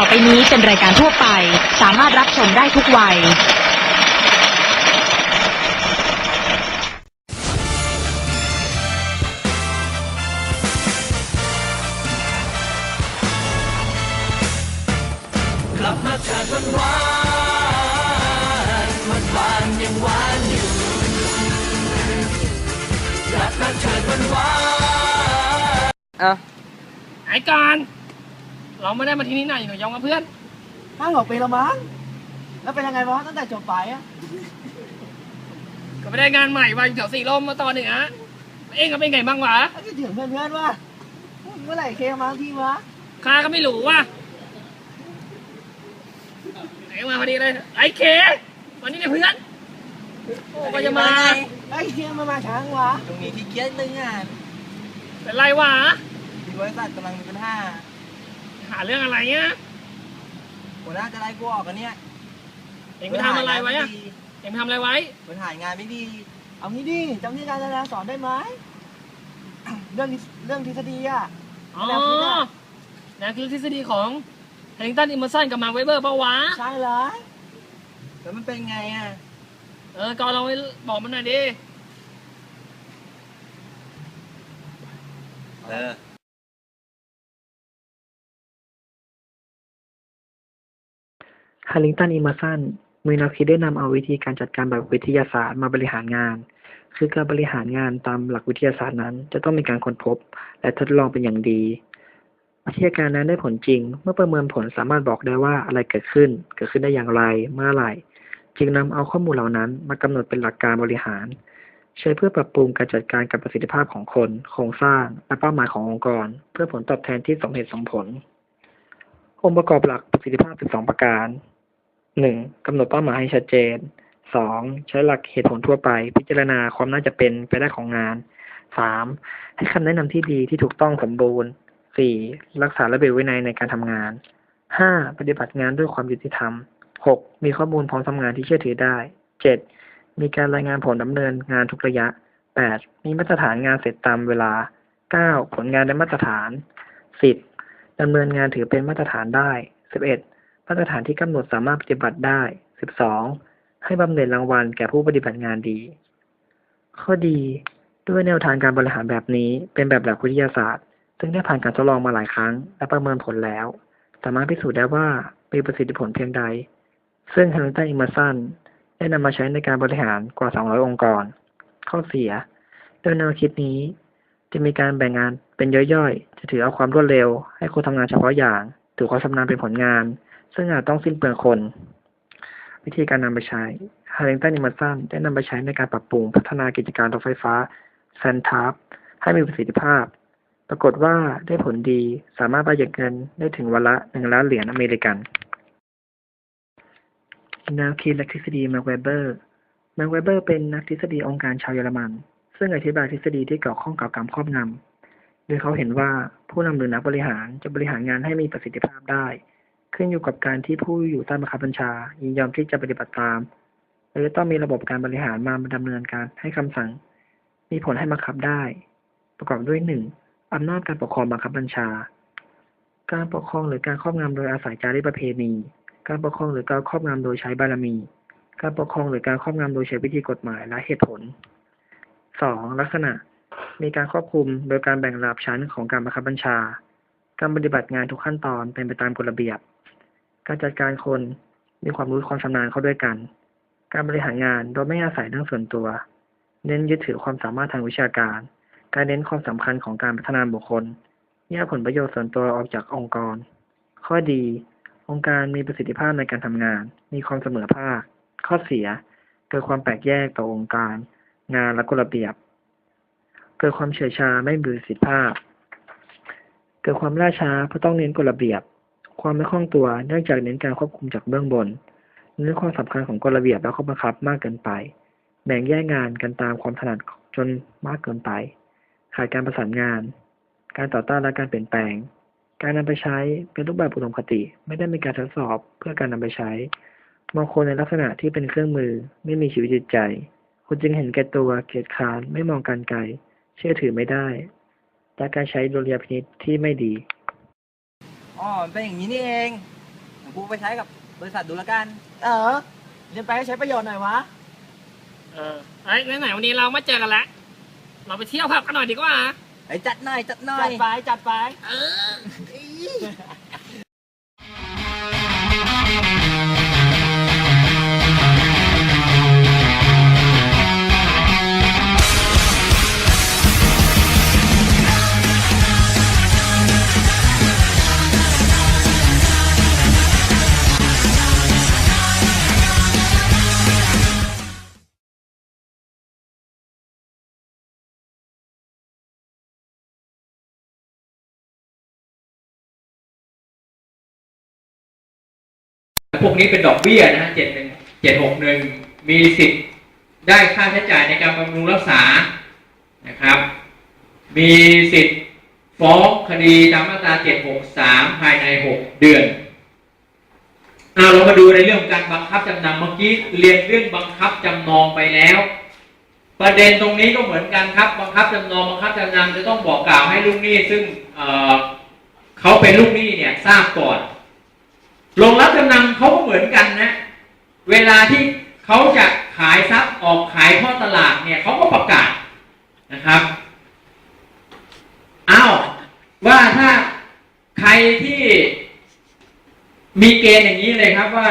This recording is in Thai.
รายการทั่วไป สามารถรับชมได้ทุกวัย กลับมาเถิดวันวานวันวานยังหวานอยู่ กลับมาเถิดวันวานอะไอ้การ เราไม่ได้มาที่นี่นานอยู่หน่อยยองกับเพื่อนห้าหกปีแล้วมั้งแล้วเป็นยังไงวะตั้งแต่จบไปอะก็ไม่ได้งานใหม่ว่าอยู่แถวสีลมมาตอนหนึ่งฮะเองก็เป็นไงบ้างวะคิดถึงเพื่อนๆว่าเมื่อไหร่เคมาทีวะข้าก็ไม่รู้ว่ะไหนมาพอดีเลยไอ้เควันนี้เนี่ยเพื่อนโอ้ก็จะมาไอ้ยเคมามาช้างวะตรงนี้ที่เกียจหนึ่งอะเป็นไรวะที่บริษัทกำลังมีปัญหา หาเรื่องอะไรเนี่ยหัวหน้าจะไล่กูออกกันเนี่ยเองไปทำอะไรไว้อะเองไปทำอะไรไว้บริหารงานไม่ดี เอางี้ดิจำที่การแสดงสอนได้ไหมเรื่องทฤเรื่องทฤษฎีอะอ๋อแนวคิดอะแนวคิดทฤษฎีของเฮลิงตันอิมเมอร์สันกับมาร์คเวเบอร์ปะวะใช่เลยแล้วมันเป็นไงอะเออก่อนเราไปบอกมันหน่อยดิ เออ ฮาริงตัน อิมเมอร์สันมีแนวคิดได้นำเอาวิธีการจัดการแบบวิทยาศาสตร์มาบริหารงาน คือการบริหารงานตามหลักวิทยาศาสตร์นั้น จะต้องมีการค้นพบ และทดลองเป็นอย่างดี วิทยาการนั้นได้ผลจริง เมื่อประเมินผลสามารถบอกได้ว่าอะไรเกิดขึ้น เกิดขึ้นได้อย่างไร เมื่อไหร่ จึงนำเอาข้อมูลเหล่านั้นมากำหนดเป็นหลักการบริหาร ใช้เพื่อปรับปรุงการจัดการกับประสิทธิภาพของคน โครงสร้าง และเป้าหมายขององค์กร เพื่อผลตอบแทนที่สมเหตุสมผล องค์ประกอบหลักประสิทธิภาพเป็นสองประการ หนึ่งกำหนดเป้าหมายให้ชัดเจนสองใช้หลักเหตุผลทั่วไป พิจารณาความน่าจะเป็นไปได้ของงานสามให้คำแนะนำที่ดีที่ถูกต้องสมบูรณ์สี่รักษาระเบียบวินัยในการทำงานห้าปฏิบัติงานด้วยความยุติธรรมหกมีข้อมูลพร้อมทำงานที่เชื่อถือได้เจ็ดมีการรายงานผลดำเนินงานทุกระยะแปดมีมาตรฐานงานเสร็จตามเวลาเก้าผลงานได้มาตรฐานสิบดำเนินงานถือเป็นมาตรฐานได้สิบเอ็ด มาตรฐานที่กำหนดสามารถปฏิบัติได้ 12. ให้บำเหน็จรางวัลแก่ผู้ปฏิบัติงานดี ข้อดี ด้วยแนวทางการบริหารแบบนี้เป็นแบบหลักวิทยาศาสตร์ ซึ่งได้ผ่านการทดลองมาหลายครั้ง และประเมินผลแล้ว สามารถพิสูจน์ได้ว่ามีประสิทธิผลเพียงใด ซึ่ง Hamilton Emerson ได้นำมาใช้ในการบริหารกว่า 200 องค์กร ข้อเสีย โดยแนวคิดนี้ จะมีการแบ่งงานเป็นย่อยๆ จะถือเอาความรวดเร็ว ให้คนทำงานเฉพาะอย่าง ถือความชำนาญเป็นผลงาน ซึ่งอาจต้องสิ้นเปลืองคน วิธีการนำไปใช้ Harrington Emerson ได้นำไปใช้ในการปรับปรุงพัฒนากิจการรถไฟฟ้า s a n t a p ให้มีประสิทธิภาพ ปรากฏว่าได้ผลดีสามารถประหยัดเงินได้ถึงวันละหนึ่งล้านเหรียญอเมริกันแนวคิดและทฤษฎีแมคเวเบอร์แมคเวเบอร์เป็นนักทฤษฎีองค์การชาวเยอรมัน ซึ่งอธิบายทฤษฎีที่เกี่ยวข้องกับการครอบงำโดยเขาเห็นว่าผู้นำหรือนักบริหารจะบริหารงานให้มีประสิทธิภาพได้ ขึ้นอยู่กับการที่ผู้อยู่ใต้บังคับบัญชา ยินยอมที่จะปฏิบัติตาม หรือต้องมีระบบการบริหารมาดำเนินการให้คำสั่ง มีผลให้บังคับได้ ประกอบด้วยหนึ่งอำนาจการปกครองบังคับบัญชา การปกครองหรือการครอบงำโดยอาศัยจารีตประเพณี การปกครองหรือการครอบงำโดยใช้บารมี การปกครองหรือการครอบงำโดยใช้วิธีกฎหมายและเหตุผลสองลักษณะ มีการควบคุมโดยการแบ่งระดับชั้นของการบังคับบัญชา การปฏิบัติงานทุกขั้นตอนเป็นไปตามกฎระเบียบ การจัดการคนมีความรู้ความชำนาญเข้าด้วยกัน การบริหารงานโดยไม่อาศัยเรื่องส่วนตัว เน้นยึดถือความสามารถทางวิชาการ การเน้นความสำคัญของการพัฒนาบุคคลแยกผลประโยชน์ส่วนตัวออกจากองค์กร ข้อดี องค์การมีประสิทธิภาพในการทำงาน มีความเสมอภาค ข้อเสีย เกิดความแปลกแยกต่อองค์การ งานและกฎระเบียบ เกิดความเฉื่อยชาไม่มีประสิทธิภาพ เกิดความล่าช้าเพราะต้องเน้นกฎระเบียบ ความไม่คล่องตัวเนื่องจากเน้นการควบคุมจากเบื้องบน เน้นความสำคัญของกฎระเบียบและข้อบังคับมากเกินไป แบ่งแยกงานกันตามความถนัดจนมากเกินไป ขาดการประสานงาน การต่อต้านและการเปลี่ยนแปลง การนำไปใช้เป็นรูปแบบอุดมคติ ไม่ได้มีการทดสอบเพื่อการนำไปใช้มองคนในลักษณะที่เป็นเครื่องมือ ไม่มีชีวิตจิตใจคุณจึงเห็นแก่ตัวเกียจค้านไม่มองการไกล เชื่อถือไม่ได้ และการใช้ดุลยพินิจที่ไม่ดี อ๋อมันเป็นอย่างนี้นี่เองผกูไปใช้กับบริษัทดูแล้วกัน เออ เรียนไปให้ใช้ประโยชน์หน่อยวะ เออไอ้ยไหนๆวันนี้เรามาเจอกันแล้ว เราไปเที่ยวผับกันหน่อยดีกว่าไอ้จัดหน่อยจัดหน่อจัย ดไปจัดไป เออ พวกนี้เป็นดอกเบี้ยนะฮะเจ็ดหนึ่งเจ็ดหกหนึ่งมีสิทธิ์ได้ค่าใช้จ่ายในการบำรุงรักษานะครับ มีสิทธิ์ฟ้องคดีตามมาตราเจ็ดหกสามภายในหกเดือนเอาเรามาดูในเรื่องการบังคับจำนำเมื่อกี้เรียนเรื่องบังคับจำนองไปแล้ว ประเด็นตรงนี้ก็เหมือนกันครับบังคับจำนองบังคับจำนำจะต้องบอกกล่าวให้ลูกหนี้ซึ่งเเขาเป็นลูกหนี้เนี่ยทราบก่อน โรงรับจำนำเขาก็เหมือนกันนะ เวลาที่เขาจะขายทรัพย์ออกขายทอดตลาดเนี่ยเขาก็ประกาศนะครับอ้าวว่าถ้าใครที่มีเกณฑ์อย่างนี้เลยครับว่า